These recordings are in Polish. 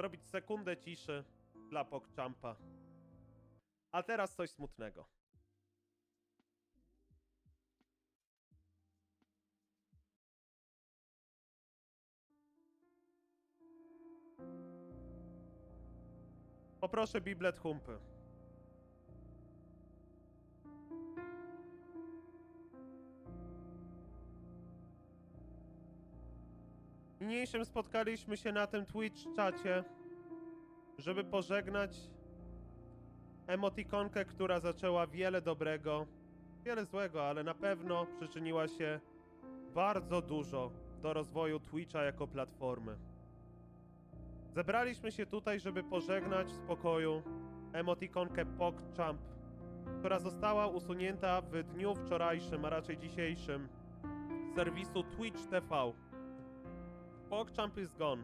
zrobić sekundę ciszy dla PogChampa. A teraz coś smutnego. Poproszę biblet humpy. Niniejszym spotkaliśmy się na tym Twitch czacie, żeby pożegnać emotikonkę, która zaczęła wiele dobrego, wiele złego, ale na pewno przyczyniła się bardzo dużo do rozwoju Twitcha jako platformy. Zebraliśmy się tutaj, żeby pożegnać w spokoju emotikonkę PogChamp, która została usunięta w dniu wczorajszym, a raczej dzisiejszym, z serwisu Twitch TV. PogChamp is gone.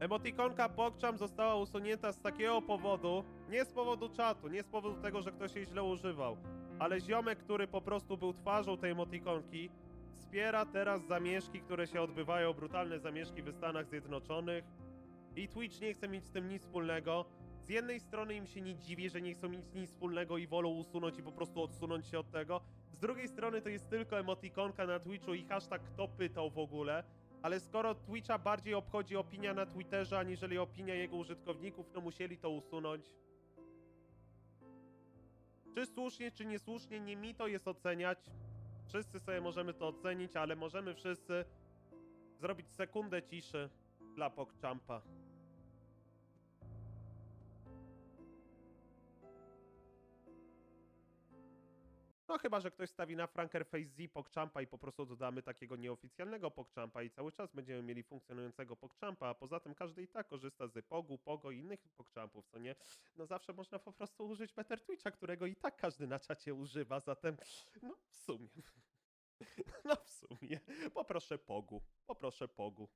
Emotikonka PogChamp została usunięta z takiego powodu, nie z powodu czatu, nie z powodu tego, że ktoś jej źle używał, ale ziomek, który po prostu był twarzą tej emotikonki, wspiera teraz zamieszki, które się odbywają, brutalne zamieszki w Stanach Zjednoczonych i Twitch nie chce mieć z tym nic wspólnego. Z jednej strony im się nie dziwię, że nie chcą mieć nic wspólnego i wolą usunąć i po prostu odsunąć się od tego. Z drugiej strony to jest tylko emotikonka na Twitchu i hashtag kto pytał w ogóle. Ale skoro Twitcha bardziej obchodzi opinia na Twitterze, aniżeli opinia jego użytkowników, to musieli to usunąć. Czy słusznie, czy niesłusznie, nie mi to jest oceniać. Wszyscy sobie możemy to ocenić, ale możemy wszyscy zrobić sekundę ciszy dla PogChampa. No chyba, że ktoś stawi na Franker Face Z PogChampa i po prostu dodamy takiego nieoficjalnego PogChampa i cały czas będziemy mieli funkcjonującego PogChampa, a poza tym każdy i tak korzysta z Pogu, Pogo i innych PogChampów, co nie? No zawsze można po prostu użyć Better Twitcha, którego i tak każdy na czacie używa, zatem no w sumie. No w sumie. Poproszę Pogu. Poproszę Pogu.